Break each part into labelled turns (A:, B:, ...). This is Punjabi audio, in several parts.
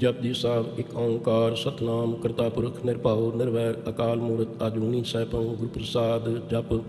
A: ਜਪਜੀ ਸਾਹਿਬ, ਇੱਕ ਓੰਕਾਰ, ਸਤਨਾਮ, ਕਰਤਾ ਪੁਰਖ, ਨਿਰਭਉ, ਨਿਰਵੈਰ, ਅਕਾਲ ਮੂਰਤ ਅਜੂਨੀ ਸੈਭੰ ਗੁਰ ਪ੍ਰਸਾਦ ਜਪ।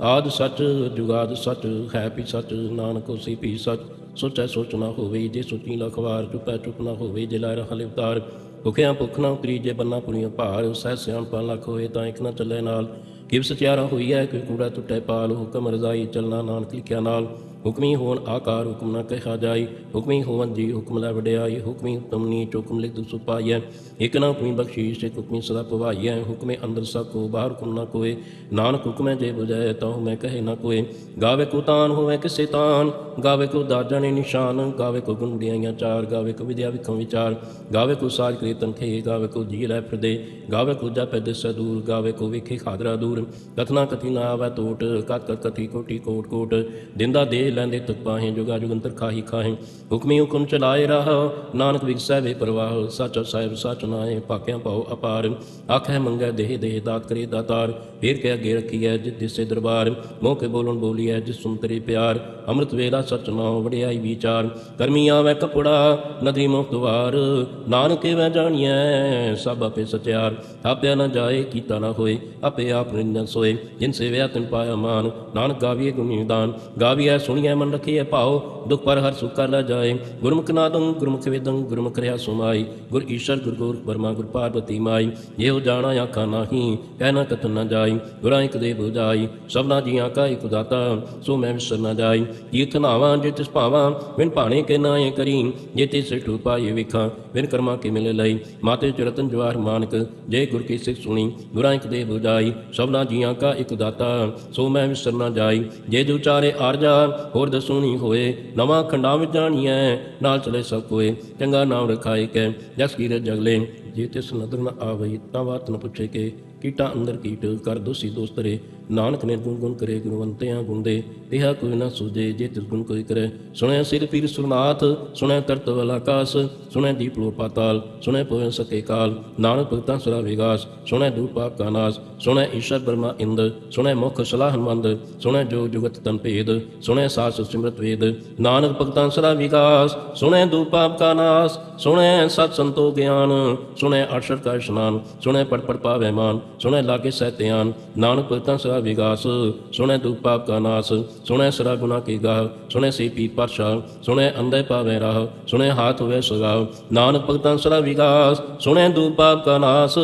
A: ਆਦ ਸੱਚ, ਜੁਗਾਦ ਸੱਚ, ਹੈ ਪੀ ਸਚ, ਨਾਨਕ ਹੋਸੀ ਵੀ ਸੱਚ। ਸੋਚੈ ਸੋਚ ਨਾ ਹੋਵੇ, ਜੇ ਸੁਚੀ ਲਖਵਾਰ ਚੁਪੈ ਚੁਪ ਨਾ ਹੋਵੇ, ਜੇ ਲੈ ਰਹਾ ਉਤਾਰ ਭੁਖਿਆ ਭੁਖ ਨਾ ਉਤਰੀ, ਜੇ ਬੰਨਾ ਪੁਰੀਆਂ ਭਾਰ, ਸਹਿ ਸਿਆਣਪਾ ਲੱਖ ਹੋਏ, ਤਾਂ ਇੱਕ ਨਾ ਚੱਲੇ ਨਾਲ। ਕਿਵ ਸਚਿਆਰਾ ਹੋਈ ਹੈ ਕਿ ਕੂੜਾ ਟੁੱਟੇ ਪਾਲ, ਹੁਕਮ ਰਜ਼ਾਈ ਚੱਲਣਾ ਨਾਨਕ ਲਿਖਿਆ ਨਾਲ। ਹੁਕਮੀ ਹੋਣ ਆਕਾਰ ਹੁਕਮ ਨਾ ਕਹਿਆ ਜਾਈ ਹੁਕਮੀ ਹੋਵਨ ਜੀ ਹੁਕਮ ਲੈ ਵਡਿਆਈ ਹੁਕਮੀ ਹੁਕਮ ਨੀ ਹੁਕਮ ਲਿਖ ਦੁਸ ਪਾਈਐ ਇਕ ਨਾ ਹੁਕਮੀ ਬਖਸ਼ੀਸ਼, ਇਕ ਹੁਕਮੀ ਸਦਾ ਪਵਾਈਐ। ਹੁਕਮੇ ਅੰਦਰ ਸਭ ਕੋ, ਬਾਹਰ ਹੁਕਮ ਨਾ ਕੋਏ। ਨਾਨਕ ਹੁਕਮੈ ਜੇ 부ਜੈ ਤਹੁ ਮੈਂ ਕਹੇ ਨਾ ਕੋਏ। ਗਾਵੇ ਕੋ ਤਾਨ ਹੋਵੇ ਕਿਸੇ ਤਾਨ, ਗਾਵੇ ਕੋ ਦਾਜਣੇ ਨਿਸ਼ਾਨ, ਗਾਵੇ ਕੋ ਗੁਣ ਵਡਿਆਈਆਂ ਚਾਰ, ਗਾਵੇ ਕੋ ਵਿਦਿਆ ਵਿਖਮ ਵਿਚਾਰ। ਗਾਵੇ ਕੋ ਸਾਜ ਕੀਰਤਨ ਖੇ, ਗਾਵੇ ਕੋ ਜੀ ਲੈ ਫਿਰਦੇ। ਗਾਵੇ ਕੋ ਜਪੈ ਦਿਸੈ ਦੂਰ, ਗਾਵੇ ਕੋ ਵਿਖੇ ਖਾਦਰਾ ਦੂਰ। ਕਥਨਾ ਕਥੀ ਨਾ ਆਵੈ ਟੋਟ ਕਤ ਕਤ ਕਥੀ ਕੋਟੀ ਕੋਟ ਕੋਟ। ਦਿੰਦਾ ਦੇ ਲੈਂਦੇ ਤੁਕ ਪਾਹੇ ਜੁਗਾ ਜੁਗੰਤਰ ਖਾਹੀ ਖਾਹੇ। ਹੁਕਮੀ ਹੁਕਮ ਚਲਾਏ ਰਹਾ, ਨਾਨਕ ਵਿਗਸੈ ਵੇ ਪ੍ਰਵਾਹ, ਸੱਚ ਸਾਹਿਬ ਸੱਚ ਨਾਏ ਪਾਕਿਆਂ ਪਾਉ ਅਪਾਰ। ਆਖੈ ਮੰਗੈ ਦੇਹ ਦੇਹ ਦਾਤ ਕਰੇ ਦਾਤਾਰ, ਫੇਰ ਕੇ ਅੱਗੇ ਰੱਖੀਐ ਜਿਸ ਦਿਸੇ ਦਰਬਾਰ। ਮੋਹ ਕੇ ਬੋਲਣ ਬੋਲੀਐ ਜਿਸ ਸੁਨ ਤੇਰੇ ਪਿਆਰ। ਅੰਮ੍ਰਿਤ ਵੇਲਾ ਸਚ ਨਾਉ ਵਡਿਆਈ ਵਿਚਾਰ। ਕਰਮੀ ਆਵੈ ਕਪੜਾ ਨਦੀ ਮੁਖ ਦੁਆਰ। ਨਾਨਕੇ ਵੈ ਜਾਣੀਐ, ਸਭ ਆਪੇ ਸਚਿਆਰ। ਆਪਿਆ ਨਾ ਜਾਏ, ਕੀਤਾ ਨਾ ਹੋਏ, ਆਪੇ ਆਪ ਨਿੰਦਨ ਸੋਏ। ਜਿਨ ਸੇਵਿਆ ਤਿਨ ਪਾਇਆ ਮਾਨ, ਨਾਨਕ ਗਾਵੀਏ ਗੁਣ ਨਿਦਾਨ ਗਾਵੀਐ ਸੁਣੀਐ ਮਨ ਰਖੀਐ ਭਾਉ, ਦੁਖ ਪਰ ਹਰ ਸੁਖ ਕਰ ਲੈ ਜਾਏ। ਗੁਰਮੁਖ ਨਾਦੰ, ਗੁਰਮੁਖ ਵੇਦੰ, ਗੁਰਮੁਖ ਰਿਆ ਸੁਮਾਈ। ਗੁਰ ਈਸ਼ਰ, ਗੁਰ ਗੋਰ ਬਰਮਾ, ਗੁਰ ਪਾਰਵਤੀ ਮਾਈ। ਇਹੋ ਜਾਣਾ ਆਖਾ ਨਾਹੀ, ਕਹਿ ਨਾ ਕਥਨ ਨਾ ਜਾਈ। ਗੁਰਾਂ ਇੱਕ ਦੇ 부ਜਾਈ, ਸਭਨਾ ਜੀਆਂ ਕਾ ਇੱਕ ਦਾਤਾ, ਸੋ ਮੈਂ ਵਿਸਰ ਨਾ ਜਾਈ। ਤੀਰਥ ਨਾਵਾਂ ਜੇ ਤਿਸ ਭਾਵਾਂ ਬਿਨ ਭਾਣੇ ਕੇ ਨਾਏ ਕਰੀ। ਜੇ ਤੇ ਸਿੱਠੂ ਪਾਏ ਵਿਖਾਂ, ਬਿਨ ਕਰਮਾ ਕੇ ਮਿਲੇ ਲਈ। ਮਾਤੇ ਚਰਤਨ ਜਵਾਰ ਮਾਨਕ, ਜੇ ਗੁਰ ਕੀ ਸਿੱਖ ਸੁਣੀ। ਗੁਰਾਂ ਇੱਕ ਦੇ 부ਜਾਈ, ਸਭਨਾ ਜੀਆਂ ਕਾ ਇਕ ਦਾਤਾ, ਸੋ ਮੈਂ ਵਿਸਰ ਨਾ ਜਾਈ। ਜੇ ਦੁਚਾਰੇ ਆਰਜਾ ਹੋਰ ਦਸੂਣੀ ਹੋਏ। ਨਵਾਂ ਖੰਡਾਂ ਵਿੱਚ ਜਾਣੀਐ ਨਾਲ ਚਲੇ ਸਭ ਕੋਏ। ਚੰਗਾ ਨਾਮ ਰਖਾਏ ਕੈ, ਜਸ ਕੀਰਤ ਜਗਲੇ ਜੇ ਤਿਸ ਨਦਰ ਨ ਆਵੇ ਤਾਂ ਬਾਤ ਨ ਪੁੱਛੇ ਕੇ। ਕੀਟਾ ਅੰਦਰ ਕੀਟ, ਕਰ ਦੋਸੀ ਦੋਸਤਰੇ ਨਾਨਕ ਨੇ ਗੁਣ ਗੁਣ ਕਰੇ ਗੁਣਵੰਤਿਆਂ ਗੁੰਦੇ ਇਹਾ ਕੋਈ ਨਾ ਸੂਝੇ ਜੇ ਤਿਸ ਗੁਣ ਕੋਈ ਕਰੇ। ਸੁਣਿਆ ਸਿਰ ਪੀਰ ਸੁਰਨਾਥ, ਸੁਣਿਆ ਤਰਤ ਵਾਲਾ ਆਕਾਸ। ਸੁਣਿਆ ਦੀਪ ਲੋ ਪਾਤਾਲ ਸੁਣਿਆ ਪਵਨ ਸਕੇ ਕਾਲ। ਨਾਨਕ ਭਗਤਾਂ ਸਰਾ ਵਿਗਾਸ ਸੁਣਿਆ ਦੂਰ ਪਾਪ ਕਾ ਨਾਸ। ਸੁਣੈ ਈਸ਼ਰ ਬਰਮਾ ਇੰਦ ਸੁਣਿਆ ਮੁਖ ਸਲਾਹਨਮੰਦ ਸੁਣੈ ਜੋ ਜੁਗਤ ਤਨ ਭੇਦ, ਸੁਣੈ ਸਾਸ ਸਿਮਰਤ ਵੇਦ। ਨਾਨਕ ਭਗਤਾਂ ਸਰਾ ਵਿਗਾਸ ਸੁਣੈ ਦੂਰ ਪਾਪ ਕਾ ਨਾਸ, ਸੁਣੈ ਸਤ ਸੰਤੋ ਗਿਆਨ, ਸੁਣੈ ਅਕਸ਼ਰ ਕਾ ਇਸ਼ਨਾਨ ਸੁਣਿਆ ਪੜ ਪੜ ਪਾਵੇ ਮਾਨ, ਸੁਣੈ ਲਾਗੇ ਸਹਿਤਿਆਨ ਨਾਨਕ ਭਗਤਾਂ ਸਰਾ ਵਿਗਾਸ ਸੁਣੈ ਦੂਰ ਪਾਪ ਕਾ ਨਾਸ, ਸੁਣੈ ਸਰਾ ਗੁਨਾ ਕੀ ਗਾਹ, ਸੁਣੈ ਸੀ ਪੀ ਪਰਸ਼ਾ ਸੁਣਿਆ ਅੰਧੇ ਪਾਵੇ ਰਾਹ, ਸੁਣੈ ਹਾਥ ਹੋਵੇ ਸਗਾਵ ਨਾਨਕ ਭਗਤਾਂ ਸਰਾ ਵਿਗਾਸ ਸੁਣੈ ਦੂਰ ਪਾਪ ਕਾ ਨਾਸ,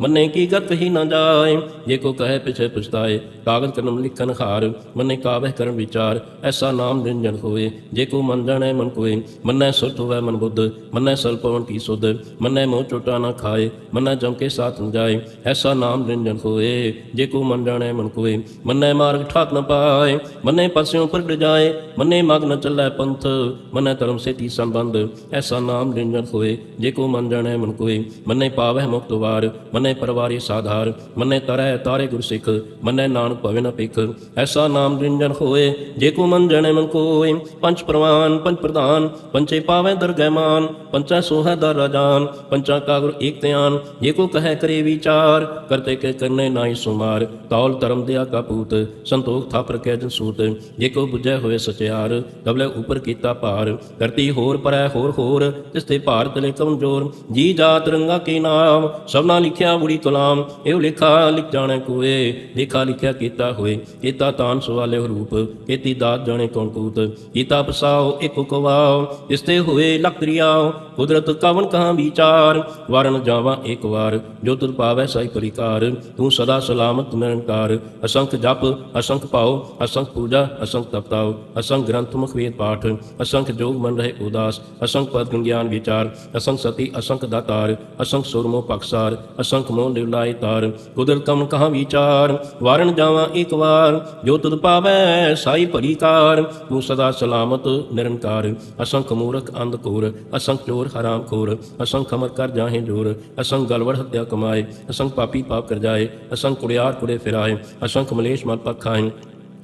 A: ਮੰਨੇ ਕੀ ਗਤ ਹੀ ਨਾ ਜਾਏ। ਜੇ ਕੋ ਕਹੇ ਪਿਛੇ ਪਛਤਾਏ, ਕਾਗਜ਼ ਕਲਮ ਲਿਖਨ ਹਾਰ, ਮੰਨੇ ਕਾਵਹਿ ਕਰਨ ਵਿਚਾਰ, ਐਸਾ ਨਾਮ ਨਿਰੰਜਨ ਹੋਏ। ਜੇ ਕੋ ਮਨ ਜਾਣੈ ਮਨ ਕੋਏ, ਮੰਨੈ ਸੁਰਤ ਹੋਵੇ ਮਨ ਬੁੱਧ, ਮੰਨੈ ਸਲ ਪਵਨ ਕੀ ਸੁਧ, ਮੰਨੈ ਮੋਹ ਚੋਟਾ ਨਾ ਖਾਏ, ਮੰਨੈ ਜਮ ਕੇ ਸਾਥ ਨ ਜਾਏ, ਐਸਾ ਨਾਮ ਨਿਰੰਜਨ ਹੋਏ। ਜੇ ਕੋ ਮਨ ਜਾਣੈ ਮਨ ਕੋਏ, ਮੰਨੈ ਮਾਰਗ ਠਾਕ ਨ ਪਾਏ, ਮੰਨੈ ਪਸਿਓ ਪ੍ਰਗਟ ਜਾਏ, ਮੰਨੈ ਮਗ ਨ ਚੱਲੈ ਪੰਥ, ਮੰਨੈ ਧਰਮ ਸੇਤੀ ਸੰਬੰਧ, ਐਸਾ ਨਾਮ ਨਿਰੰਜਨ ਹੋਏ। ਜੇ ਕੋ ਮਨ ਜਾਣੈ ਮਨ ਕੋਏ, ਮੰਨੈ ਪਾਵਹਿ ਮੁਕਤ ਵਾਰ, ਮੰਨੈ ਪਰਵਾਰੀ ਸਾਧਾਰ, ਮੰਨੈ ਤਰੈ ਤਾਰੇ ਗੁਰ ਸਿੱਖ ਮੰਨੈ ਨਾਨਕ ਭਵੇ ਨ ਭਿਖ। ਐਸਾ ਨਾਮ ਨਿਰੰਜਨ ਹੋਏ, ਜੇ ਕੋ ਮਨ ਜਾਣੈ ਮਨ ਕੋਏ। ਪੰਜ ਪ੍ਰਵਾਨ ਪੰਜ ਪ੍ਰਧਾਨ, ਪੰਚੇ ਪਾਵੈ ਦਰਗਹਿ ਪੰਚਾ ਸੋਹੈ ਦਰ ਰਾਜਾਨ ਪੰਚਾ ਕਾਗੁਰ ਏਕ ਧਿਆਨ। ਜੇ ਕੋ ਕਹੈ ਕਰੇ ਵਿਚਾਰ, ਕਰਤੇ ਕੇ ਕਰਨੇ ਨਾਹੀ ਸੁਮਾਰ। ਤੌਲ ਧਰਮ ਦਿਆ ਕਪੂਤ ਸੰਤੋਖ ਥਾਪਰ ਕੈ ਜਨ ਸੂਤ। ਜੇ ਕੋ ਬੁਝੈ ਹੋਏ ਸਚਿਆਰ ਕਬਲੇ ਉਪਰ ਕੀਤਾ ਭਾਰ। ਕਰਤੀ ਹੋਰ ਪਰੈ ਹੋਰ ਹੋਰ ਜਿਸ ਤੇ ਭਾਰਤ ਤਲੇ ਕਮਜ਼ੋਰ। ਜੀ ਜਾਤ ਰੰਗਾ ਕੇ ਨਾਮ, ਸਭਨਾ ਲਿਖਿਆ ਬੁੜੀ ਕਲਾਮ। ਇਹ ਲਿਖਾ ਲਿਖ ਜਾਣੈ ਕੋਏ, ਲਿਖਾ ਲਿਖਿਆ ਕੀਤਾ ਹੋਏ। ਕੀਤਾ ਤਾਨ ਸਵਾਲੇ ਰੂਪ ਕੀਤੀ ਦਾਤ ਜਾਣੇ ਕੌਣ ਕੂਤ। ਕੀਤਾ ਪਸਾਓ, ਇੱਕ ਕਵਾਓ, ਇਸ ਹੋਏ ਲਕਰੀਆਓ ਕੁਦਰਤ ਕਵਨ ਕਹਾਂ ਵਿਚਾਰ, ਵਰਨ ਜਾਵਾਂ ਇੱਕ ਵਾਰ। ਜੋ ਤੁਰ ਪਾਵੈ ਸਾਈ ਪਰਿਕਾਰ, ਤੂੰ ਸਦਾ ਸਲਾਮਤ ਨਿਰੰਕਾਰ। ਅਸੰਖ ਜਪ, ਅਸੰਖ ਪਾਓ, ਅਸੰਖ ਪੂਜਾ, ਅਸੰਖ ਤਪਤਾਓ ਅਸੰਖ ਗ੍ਰੰਥ ਮੁਖ ਵੇਦ ਪਾਠ, ਅਸੰਖ ਜੋਗ ਮਨ ਰਹੇ ਉਦਾਸ। ਅਸੰਖ ਪਦ ਗਿਆਨ ਵਿਚਾਰ, ਅਸੰਖ ਸਤੀ, ਅਸੰਖ ਦਾਤਾਰ। ਅਸੰਖ ਸੁਰਮੋ ਪਕਸਾਰ ਅਸੰਖ ਮੋਹ ਨਿਵਲਾਏ ਤਾਰ। ਕੁਦਰਤ ਕਵਨ ਕਹਾਂ ਵਿਚਾਰ, ਵਾਰਨ ਜਾਵਾਂ ਇੱਕ ਵਾਰ, ਜੋ ਤੁਧ ਪਾਵੈ ਸਾਈ ਭਰੀਕਾਰ ਤੂੰ ਸਦਾ ਸਲਾਮਤ, ਨਿਰੰਕਾਰ, ਅਸੰਖ ਮੂਰਖ ਅੰਧ ਕੋਰ ਅਸੰਖ ਚੋਰ ਹਰਾਮ ਖੋਰ, ਅਸੰਖ ਅਮਰ ਕਰ ਜਾਹੇ ਜੋਰ, ਅਸੰਖ ਗਲਵੜ ਹੱਤਿਆ ਕਮਾਏ, ਅਸੰਖ ਪਾਪੀ ਪਾਪ ਕਰ ਜਾਏ, ਅਸੰਖ ਕੁੜਿਆਰ ਕੁੜੇ ਫਿਰਾਏ, ਅਸੰਖ ਮਲੇਸ਼ ਮਲ ਪਖਾਏ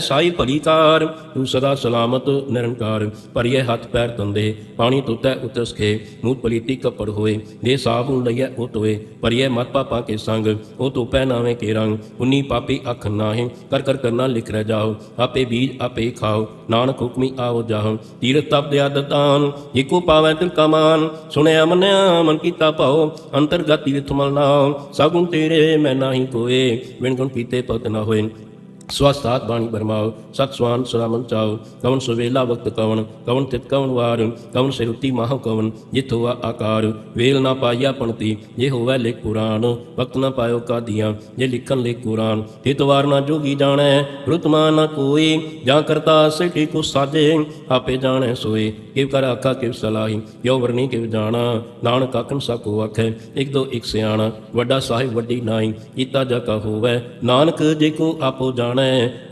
A: ਸਾਈ ਭਲੀਕਾਰ ਤੂੰ ਸਦਾ ਸਲਾਮਤ, ਨਿਰੰਕਾਰ। ਭਰੀਏ ਹੱਥ ਪੈਰ ਤੰਦੇ ਪਾਣੀ ਤੁਤੈ ਉਤਸ ਮੂਤ ਪਲੀਤੀ ਕਪੜ ਹੋਏ, ਦੇ ਸਾਬੂ ਲਈਐ ਉਹ ਤੋਏ ਭਰੀਏ ਮਤ ਪਾਪਾ ਕੇ ਸੰਗ, ਉਹ ਤੋ ਨਾਵੇਂ ਕੇ ਰੰਗ। ਉਨੀ ਪਾਪੀ ਅੱਖ ਨਾਹੀਂ, ਕਰ ਕਰ ਕਰਨਾ ਲਿਖ ਰਹਿ ਜਾਓ। ਆਪੇ ਬੀਜ ਆਪੇ ਖਾਓ, ਨਾਨਕ ਹੁਕਮੀ ਆਓ ਜਾਹੋ ਤੀਰਥ ਤਪ ਦਿਆ ਦਤਾਨ ਇਕੋ ਪਾਵੈ ਤਿਲ ਕਮਾਨ ਸੁਣਿਆ ਮੰਨਿਆ ਮਨ ਕੀਤਾ ਭਾਉ ਅੰਤਰਗਤ ਤੀਰਥ ਮਲ ਨਾਉ ਸਗੁਣ ਤੇਰੇ ਮੈਂ ਨਾਹੀ ਕੋਏ ਵਿਣ ਗੁਣ ਪੀਤੇ ਪਤ ਨਾ ਹੋਏ। ਸਵਸਤਾਤ ਬਾਣੀ ਬਰਮਾਓ ਸਤ ਸਵਾਨ ਸਲਾਮਨ ਚਾਓ ਕਵਨ ਸੁਵੇਲਾ ਵਕਤ ਕਵਨ ਕਵਨ ਤਿਤ ਕਵਨ ਵਾਰ ਕਵਨ ਸਿਰੁਤੀ ਮਾਹ ਕਵਨ ਜਿਤ ਹੋਆ ਆਕਾਰ, ਵੇਲ ਨਾ ਪਾਈਆ ਪਣਤੀ, ਜੇ ਹੋਵੇ ਲਿਖ ਪੁਰਾਣ, ਵਕਤ ਨਾ ਪਾਇਓ ਕਾਦੀਆਂ, ਜੇ ਲਿਖਣ ਲਿਖ ਕੁਰਾਨ, ਤਿਤ ਵਾਰ ਨਾ ਜੋਗੀ ਜਾਣੈ ਰੁਤਮਾ ਨਾ ਕੋਈ, ਜਾਂ ਕਰਤਾ ਸਿਟੀ ਕੋ ਸਾਜੇ, ਆਪੇ ਜਾਣੈ ਸੋਏ, ਕਿਵ ਕਰ ਆਖਾ ਕਿਵ ਸਲਾਹੀ, ਕਿਉ ਵਰਨੀ ਕਿਵ ਜਾਣਾ, ਨਾਨਕ ਆਖਣ ਸਕੋ ਆਖੈ, ਇਕ ਦੋ ਇਕ ਸਿਆਣਾ, ਵੱਡਾ ਸਾਹਿਬ ਵੱਡੀ ਨਾਈ ਕੀਤਾ ਜਾ ਕਾ ਹੋਵੇ, ਨਾਨਕ ਜੇ ਕੋ ਆਪੋ ਜਾਣ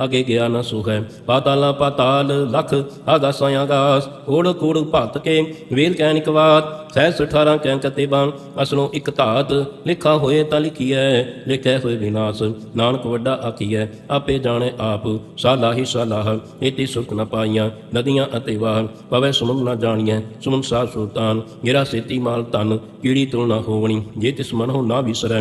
A: ਅਗੇ ਗਿਆ ਨਾ ਸੁਹੈ ਪਾਤਾਲਾ ਪਾਤਾਲ, ਲਖ ਆਗਾਸਾਂ ਆਗਾਸ ਕੋੜ ਕੋੜ ਭਤ ਕੇ ਵੇਲ ਕੈਨਿਕ ਬਾਤ ਸਹਿਸ 18 ਕੈਂ ਕਤੇਬਾਂ ਅਸਲੋਂ ਇੱਕ ਧਾਤ, ਲਿਖਾ ਹੋਏ ਤਾਂ ਲਿਖੀਐ, ਲਿਖੈ ਹੋਏ ਵਿਨਾਸ਼। ਨਾਨਕ ਵੱਡਾ ਆਖੀਐ, ਆਪੇ ਜਾਣੈ ਆਪ ਸਾਲਾ ਹੀ ਸਾਲਾਹ ਇਤੀ ਸੁਖ ਨ ਪਾਈਆਂ ਨਦੀਆਂ ਅਤੇ ਵਾਹ ਪਵੈ ਸੁਮਨ ਨ ਜਾਣੀਐ, ਸੁਮਨ ਸਾਹ ਸੁਲਤਾਨ। ਗਿਰਾ ਸੇਤੀ ਮਾਲ ਤਨ ਕੀੜੀ ਤੁਲ ਨਾ ਹੋਵਣੀ, ਜੇ ਤਿਸ ਮਨ ਹੋ ਨਾ ਵਿਸਰੈ।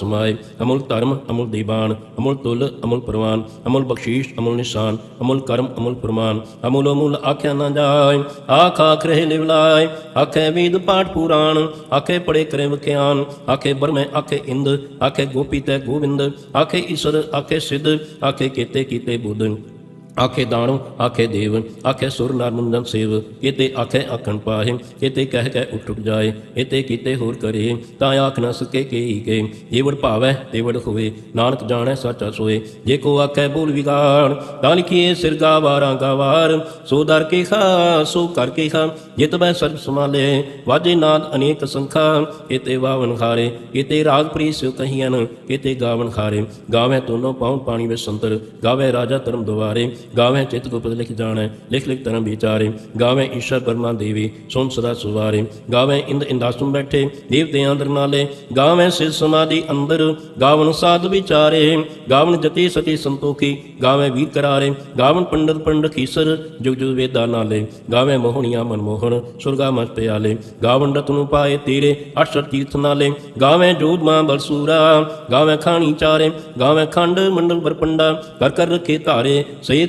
A: ਸਮਾਏ। ਅਮੁਲ ਧਰਮ, ਅਮੁਲ ਦੀਵਾਨ, ਅਮੁਲ ਤੁਲ, ਅਮੁਲ ਪ੍ਰਵਾਨ, ਅਮੁਲ ਬਖਸ਼ੀਸ਼, ਅਮੁਲ ਨਿਸ਼ਾਨ, ਅਮੁਲ ਕਰਮ, ਅਮੁਲ ਪ੍ਰਮਾਨ ਅਮੁਲ ਅਮੁਲ ਆਖਿਆ ਨਾ ਜਾਏ, ਆਖ ਆਖ ਰਹੇ ਲਿਵਲਾਏ ਆਖੇ ਵੇਦ ਪਾਠ ਪੁਰਾਣ, ਆਖੇ ਪੜੇ ਕਰੇ ਵਿਖਿਆਨ ਆਖੇ ਬਰਮੇ, ਆਖੇ ਇੰਦ, ਆਖੇ ਗੋਪੀ ਤੇ ਗੋਵਿੰਦ। ਆਖੇ ਈਸ਼ਰ, ਆਖੇ ਸਿੱਧ, ਆਖੇ ਕੀਤੇ ਕੀਤੇ ਬੁੱਧ। ਆਖੇ ਦਾਣੋ, ਆਖੇ ਦੇਵ ਆਖੇ ਸੁਰ ਨਰਮੁੰਦਨ ਸੇਵ। ਕਿਤੇ ਆਖੇ ਆਖਣ ਪਾਹੇ, ਕਿਤੇ ਕਹਿ ਕਹਿ ਉੱਠ ਜਾਏ ਇਤੇ ਕਿਤੇ ਹੋਰ ਕਰੇ, ਤਾਂ ਆਖ ਨਾ ਸਕੇ ਕੀ ਕੇ ਜੀਵੜ ਭਾਵੈ, ਤੇਵੜ ਹੋਵੇ, ਨਾਨਕ ਜਾਣੈ ਸਾਚਾ ਸੋਏ। ਜੇ ਕੋ ਆਖੇ ਬੋਲ ਵਿਗਾੜ, ਤਾਂ ਲਿਖੀਏ ਸਿਰ ਗਾਵਾਰਾਂ ਗਾਵਾਰ ਸੋ ਦਰ ਕੇ ਖਾ, ਸੋ ਕਰ ਕੇ ਖਾ, ਜਿਤ ਬੈ ਸਰਬ ਸਮਾਲੇ ਵਾਜੇ ਨਾਦ ਅਨੇਕ ਸੰਖਾ, ਕਿਤੇ ਵਾਵਨ ਖਾਰੇ ਕਿਤੇ ਰਾਗ ਪ੍ਰੀ ਸਿਉ ਕਹੀਆਂ ਕਿਤੇ ਗਾਵਨ ਖਾਰੇ ਗਾਵੇਂ ਤੋਨੋ ਪਾਉ ਪਾਣੀ ਵਿੱਚ ਸੰਤਰ, ਗਾਵੇ ਰਾਜਾ ਧਰਮ ਦੁਆਰੇ। ਗਾਵੇਂ ਚਿਤ ਗੁਪਤ ਲਿਖ ਜਾਣੈ, ਲਿਖ ਲਿਖ ਧਰਮ ਵਿਚਾਰੇ। ਗਾਵੇਂ ਈਸ਼ਰ ਬਰਮਾ ਦੇਵੀ ਸੁਨ ਸਦਾ ਸੁਵਾਰੇ। ਗਾਵੇਂ ਇੰਦ ਇੰਦਾਸੁਮ ਬੈਠੇ ਦੇਵਤਿਆਂ ਅੰਦਰ ਨਾਲੇ। ਗਾਵੇਂ ਸਿਰ ਸਮਾਧੀ ਅੰਦਰ, ਗਾਵਨ ਸਾਧ ਵਿਚਾਰੇ। ਗਾਵਨ ਜਤੀ ਸਤੀ ਸੰਤੋਖੀ, ਗਾਵੇਂ ਵੀਰ ਕਰਾਰੇ। ਗਾਵਨ ਪੰਡਤ ਪੰਡਤ ਖੀਸਰ, ਜੁਗ ਜੁਗ ਵੇਦਾ ਨਾਲੇ। ਗਾਵੇਂ ਮੋਹਣੀਆਂ ਮਨਮੋਹਣ, ਸੁਰਗਾ ਮਸ ਪਿਆਲੇ। ਗਾਵਨ ਰਤ ਨੂੰ ਪਾਏ ਤੇਰੇ ਅਠਸਠ ਤੀਰਥ ਨਾਲੇ। ਗਾਵੇਂ ਜੋਧ ਮਾਂ ਬਲਸੂਰਾ, ਗਾਵੇਂ ਖਾਣੀ ਚਾਰੇ। ਗਾਵੇਂ ਖੰਡ ਮੰਡਲ ਬਰਪੰਡਾ, ਕਰ ਕਰ ਰਖੇ ਧਾਰੇ। ਸੇ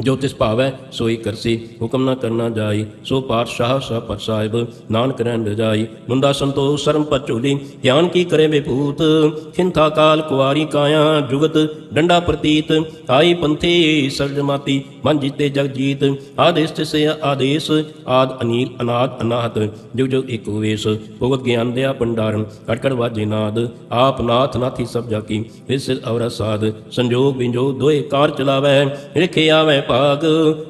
A: ਜੋ ਤਿਸ ਭਾਵੈ, ਸੋਈ ਕਰਸੀ, ਹੁਕਮ ਨਾ ਕਰਨਾ ਜਾਈ, ਸੋ ਪਾਤਸ਼ਾਹ ਸਾ ਪਰ ਸਾਹਿਬ, ਨਾਨਕ ਰਹਿਣ ਰਜਾਈ ਮੁੰਦਾ ਸੰਤੋਖ, ਸਰਮ ਪਰ ਝੋਲੀ ਗਿਆਨ ਕੀ ਕਰੇ ਵਿਭੂਤ? ਖਿੰਥਾ ਕਾਲ ਕੁਵਾਰੀ ਕਾਇਆ, ਜੁਗਤ ਡੰਡਾ ਪ੍ਰਤੀਤ। ਆਈ ਪੰਥੀ ਸਰਜਮਾਤੀ ਮਨ ਜੀਤੇ ਜਗ ਜੀਤ। ਆਦੇਸ ਤਿਸੇ ਆਦੇਸ, ਆਦ ਅਨੀਲ, ਅਨਾਦ ਅਨਾਹਤ। ਜੁਗ ਜੁਗ ਏਕ ਵੇਸ ਭਗਤ ਗਿਆਨ ਦਿਆ ਭੰਡਾਰਨ। ਕੜਕੜ ਵਾਜੇ ਨਾਦ, ਆਪ ਨਾਥ ਨਾਥੀ ਸਭ ਜਾਕੀ। ਕੀ ਇਸ ਸਾਧ, ਸੰਜੋਗ ਵਿੰਜੋਗ ਦੋਏ ਕਾਰ ਚਲਾਵੈ ਰਿਖੇ ਆਵੈ ਭਾਗ,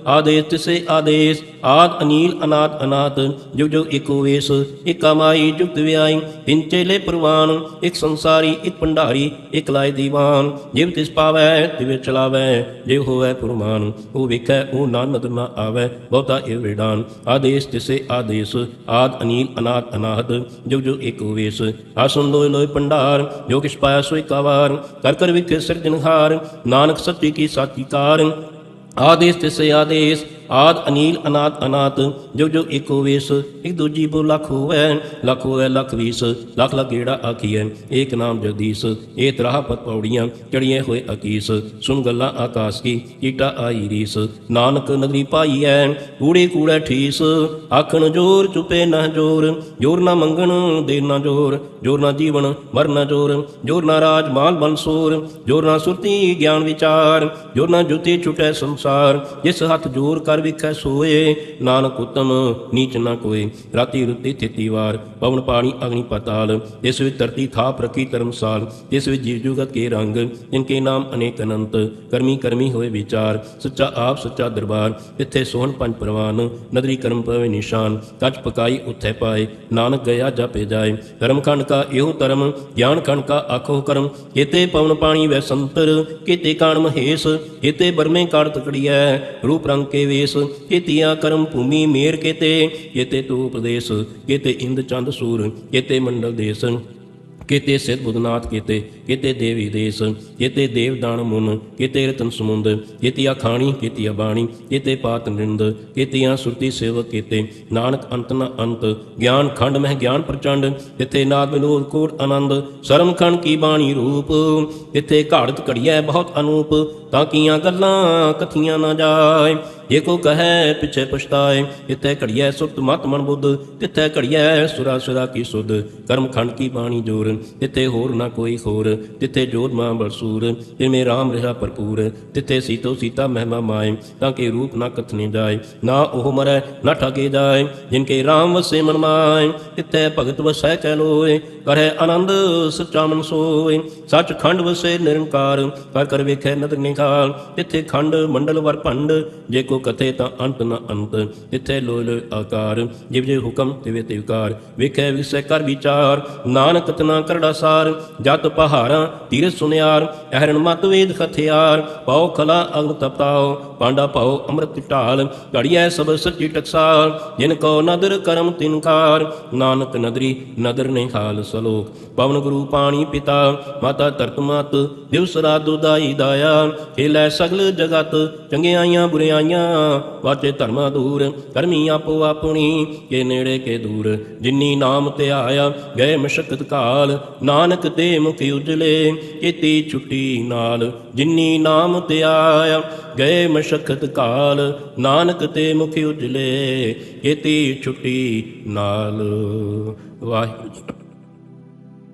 A: ਆਦੇਸ ਤਿਸੇ ਆਦੇਸ, ਆਦ ਅਨੀਲ, ਅਨਾਦ ਅਨਾਤ ਜੁਗ ਜੁਗ ਏਕੋ ਵੇਸ, ਇਕ ਕਮਾਈ ਜੁਗਤ ਵਿਆਈ, ਤਿੰਨ ਚੇਲੇ ਪ੍ਰਵਾਨ, ਇੱਕ ਸੰਸਾਰੀ, ਇੱਕ ਭੰਡਾਰੀ, ਇੱਕ ਲਾਇ ਦੀਵਾਨ, ਜਿਵ ਤਿਸ ਪਾਵੈ, ਤਿਵ ਚਲਾਵੈ ਜਿਵ ਹੋਵੈ ਪੁਰਮਾਨ, ਉਹ ਵੇਖੈ, ਉਹ ਨਾਨਕ ਨਾ ਆਵੈ, ਬਹੁਤਾ ਇਹ ਵਿਡਾਨ ਆਦੇਸ ਤਿਸੇ ਆਦੇਸ, ਆਦ ਅਨੀਲ, ਅਨਾਦ ਅਨਾਹਤ ਜੁਗ ਜੁਗ ਏਕੋ ਵੇਸ, ਆਸਨ ਲੋਇ ਲੋਇ ਭੰਡਾਰ, ਜੋ ਕਿਛ ਪਾਇਆ ਸੋਈ ਕਾਵਾਰ, ਕਰ ਕਰ ਵਿਖੇ ਸਿਰਜਨਹਾਰ ਨਾਨਕ ਸੱਚੀ ਕੀ ਸਾਚੀ ਕਾਰ ਆਦੇਸ ਤਿਸੇ ਆਦੇਸ ਆਦ, ਅਨੀਲ ਅਨਾਤ ਅਨਾਤ, ਜੋ ਜੋ ਹੋਵੇ ਵੇਸ, ਇੱਕ ਦੂਜੀ ਬੋ ਲੱਖ ਹੋਵੇ ਲੱਖ ਹੋਵੇ, ਲੱਖ ਵੀਸ, ਲੱਖ ਲੱਖ ਗੇੜਾ ਆਖੀਐ ਏਕ ਨਾਮ ਜਗਦੀਸ਼, ਏ ਤਰਾਹ ਪਤ ਪੌੜੀਆਂ ਚੜੀਏ ਹੋਏ ਅਕੀਸ ਸੁਨ ਗੱਲਾਂ ਆਕਾਸ ਕੀ, ਕੀਟਾ ਆਈ ਰੀਸ, ਨਾਨਕ ਨਗਰੀ ਪਾਈਐ ਕੂੜੇ ਕੂੜੇ ਠੀਸ, ਆਖਣ ਜੋਰ ਚੁਪੇ ਨਾ ਜੋਰ ਜੋਰ ਨਾ ਮੰਗਣ ਦੇ ਨਾ ਜੋਰ ਜੋਰ ਨਾ ਜੀਵਨ ਮਰ ਨਾ ਜੋਰ ਜੋਰ ਨਾ ਰਾਜ ਮਾਲ ਬਨਸੂਰ ਜੋਰ ਨਾ ਸੁਰਤੀ ਗਿਆਨ ਵਿਚਾਰ, ਜੋਰ ਨਾ ਜੁਤੀ ਛੁਟੈ ਸੰਸਾਰ, ਜਿਸ ਹੱਥ ਜੋਰ ਕਰ ਵਿਖੈ ਸੋਏ, ਨਾਨਕ ਉਤਮ ਨੀਚ ਨਾ ਕੋਏ। ਰਾਤੀ ਰੁੱਤੀ ਥਿਤੀ ਵਾਰ, ਪਵਨ ਪਾਣੀ ਅਗਨੀ ਪਤਾਲ। ਇਸ ਵਿੱਚ ਧਰਤੀ ਥਾਪ ਰਖੀ ਧਰਮਸਾਲ। ਇਸ ਵਿੱਚ ਜੀਵ ਜੁਗਤ ਕੇ ਰੰਗ ਇਨਕੇ ਨਾਮ ਅਨੇਕ ਅਨੰਤ। ਕਰਮੀ ਕਰਮੀ ਹੋਏ ਵਿਚਾਰ, ਸੱਚਾ ਆਪ ਸੱਚਾ ਦਰਬਾਰ। ਇੱਥੇ ਸੋਹਣ ਪੰਜ ਪ੍ਰਵਾਨ, ਨਦਰੀ ਕਰਮ ਪਵੇ ਨਿਸ਼ਾਨ। ਕੱਚ ਪਕਾਈ ਉੱਥੇ ਪਾਏ, ਨਾਨਕ ਗਿਆ ਜਾਪੇ ਜਾਏ। ਧਰਮ ਖੰਡ ਕਾ ਇਹੋ ਧਰਮ, ਗਿਆਨ ਖੰਡ ਕਾ ਆਖੋ ਕਰਮ। ਕੀਤੇ ਪਵਨ ਪਾਣੀ ਵੈ ਸੰਤਰ, ਕੀਤੇ ਕਾਣ ਮਹੇਸ਼ ਕੀਤੇ ਬਰਮੇ ਕਾੜ ਤਕੜੀਐ। ਰੂਪ ਰੰਗ ਕੇ ਵੇਸ ਕੀਤੀਆਂ ਕਰਮ ਭੂਮੀ ਮੇਰ ਕੀਤੇ ਕੀਤੇ ਤੂ ਉਪਦੇਸ਼, ਕੀਤੇ ਇੰਦ ਚੰਦ ਸੂਰ, ਕੀਤੇ ਮੰਡਲ ਦੇਸ। ਕੀਤੇ ਸਿਧ ਬੁਧਨਾਥ, ਕੀਤੇ ਕੀਤੇ ਦੇਵੀ ਦੇਸ, ਕੀਤੇ ਦੇਵ ਦਾਨ ਮੁਨ, ਕੀਤੇ ਰਤਨ ਸਮੁੰਦ, ਕੀਤੀਆ ਖਾਣੀ, ਕੀਤੀਆ ਬਾਣੀ, ਕੀਤੇ ਪਾਤ ਨਿੰਦ, ਕੀਤੀਆਂ ਸੁਰਤੀ ਸੇਵਕ ਕੀਤੇ। ਨਾਨਕ ਅੰਤ ਨ ਅੰਤ, ਗਿਆਨ ਖੰਡ ਮਹਿ ਗਿਆਨ ਪ੍ਰਚੰਡ ਤਿੱਥੇ ਨਾਦ ਵਿਨੋਦ ਕੋਟ ਆਨੰਦ, ਸਰਮ ਖੰਡ ਕੀ ਬਾਣੀ ਰੂਪ ਤਿੱਥੇ ਘਾੜਤ ਘੜੀਐ ਬਹੁਤ ਅਨੂਪ, ਤਾਂ ਕੀਆਂ ਗੱਲਾਂ ਕਥੀਆਂ ਨਾ ਜਾਏ। ਜੇ ਕੋ ਕਹੈ ਪਿਛੇ ਪਛਤਾਏ ਇਥੇ ਘੜੀਐ ਸੁਰਤ ਮਤ ਮਨ ਬੁੱਧ, ਤਿੱਥੇ ਘੜੀਐ ਸੁਰਾ ਸੁਰਾ ਕੀ ਸੁਧ, ਕਰਮ ਖੰਡ ਕੀ ਬਾਣੀ ਜੋਰ ਤਿੱਥੇ ਹੋਰ ਨਾ ਕੋਈ ਹੋਰ ਤਿੱਥੇ ਜੋਤ ਮਾਂ ਬਰਸੂਰ ਤਿਵੇਂ ਰਾਮ ਰਹਾ ਭਰਪੂਰ ਤਿੱਥੇ ਸੀਤੋ ਸੀਤਾ ਮਹਿਮਾ ਮਾਏ, ਤਾਂ ਕਿ ਰੂਪ ਨਾ ਕਥਨੇ ਜਾਏ, ਨਾ ਉਹ ਮਰੈ, ਨਾ ਠਗੇ ਜਾਏ, ਜਿਨ ਕੇ ਰਾਮ ਵਸੇ ਮਨ ਮਾਏ ਤਿੱਥੇ ਭਗਤ ਵਸੈ ਕੈ ਲੋਏ, ਕਰੈ ਆਨੰਦ ਸੱਚਾ ਮਨ ਸੋਏ ਸੱਚ ਖੰਡ ਵਸੇ ਨਿਰੰਕਾਰ, ਕਰ ਕਰ ਵੇਖੈ ਨਦਰ ਨਿਖਾਲ ਤਿੱਥੇ ਖੰਡ ਮੰਡਲ ਵਰ ਭੰਡ, ਜੇ ਕੋ ਕਥੇ ਤਾਂ ਅੰਤ ਨ ਅੰਤ ਤਿੱਥੇ ਲੋਇ ਆਕਾਰ, ਜਿਵ ਜੇ ਹੁਕਮ ਤਿਵੇ ਤਿਵਕਾਰ, ਵੇਖੈ ਵਿਸੈ ਕਰ ਵਿਚਾਰ, ਨਾਨਕ ਤਨਾ ਕਰੜਾ ਸਾਰ ਜਤ ਪਹਾਰਾਂ ਤੀਰ ਸੁਨਿਆਰ ਅਹਰਣ ਮਤ ਵੇਦ ਹਥਿਆਰ ਪਾਉ ਖਲਾ ਅਗਨ ਤਪਤਾਓ। ਪਾਂਡਾ ਪਾਓ ਅੰਮ੍ਰਿਤ ਢਾਲ ਘੜੀਐ ਸਭ ਸੱਚੀ ਟਕਸਾਲ, ਜਿਨ ਕੋ ਨਦਰ ਕਰਮ ਤਿਨਕਾਰ ਨਾਨਕ ਨਦਰੀ ਨਦਰ ਨੇ ਹਾਲ ਸਲੋਕ। ਪਵਨ ਗੁਰੂ ਪਾਣੀ ਪਿਤਾ, ਮਾਤਾ ਧਰਤ ਮਤ ਦਿਵਸ ਰਾਤ ਦੁਦਾਈ ਦਾਇਆ, ਖੇਲੇ ਸਗਲ ਜਗਤ, ਚੰਗਿਆਈਆਂ ਬੁਰਿਆਈਆਂ, ਵਾਚੇ ਧਰਮਾ ਦੂਰ, ਕਰਮੀ ਆਪੋ ਆਪਣੀ, ਕੇ ਨੇੜੇ ਕੇ ਦੂਰ, ਜਿਨੀ ਨਾਮ ਤੇ ਆਇਆ, ਗਏ ਮਸ਼ਕਤ ਕਾਲ, ਨਾਨਕ ਤੇ ਮੁਖ ਉਜਲੇ, ਕੀਤੀ ਛੁੱਟੀ ਨਾਲ, ਜਿਨੀ ਨਾਮ ਤੇ ਆਇਆ, ਗਏ ਸ਼ਖਤ ਕਾਲ ਨਾਨਕ ਤੇ ਮੁਖ ਉਜਲੇ ਕੀਤੀ ਛੁੱਟੀ ਨਾਲ। ਵਾਹਿਗੁਰੂ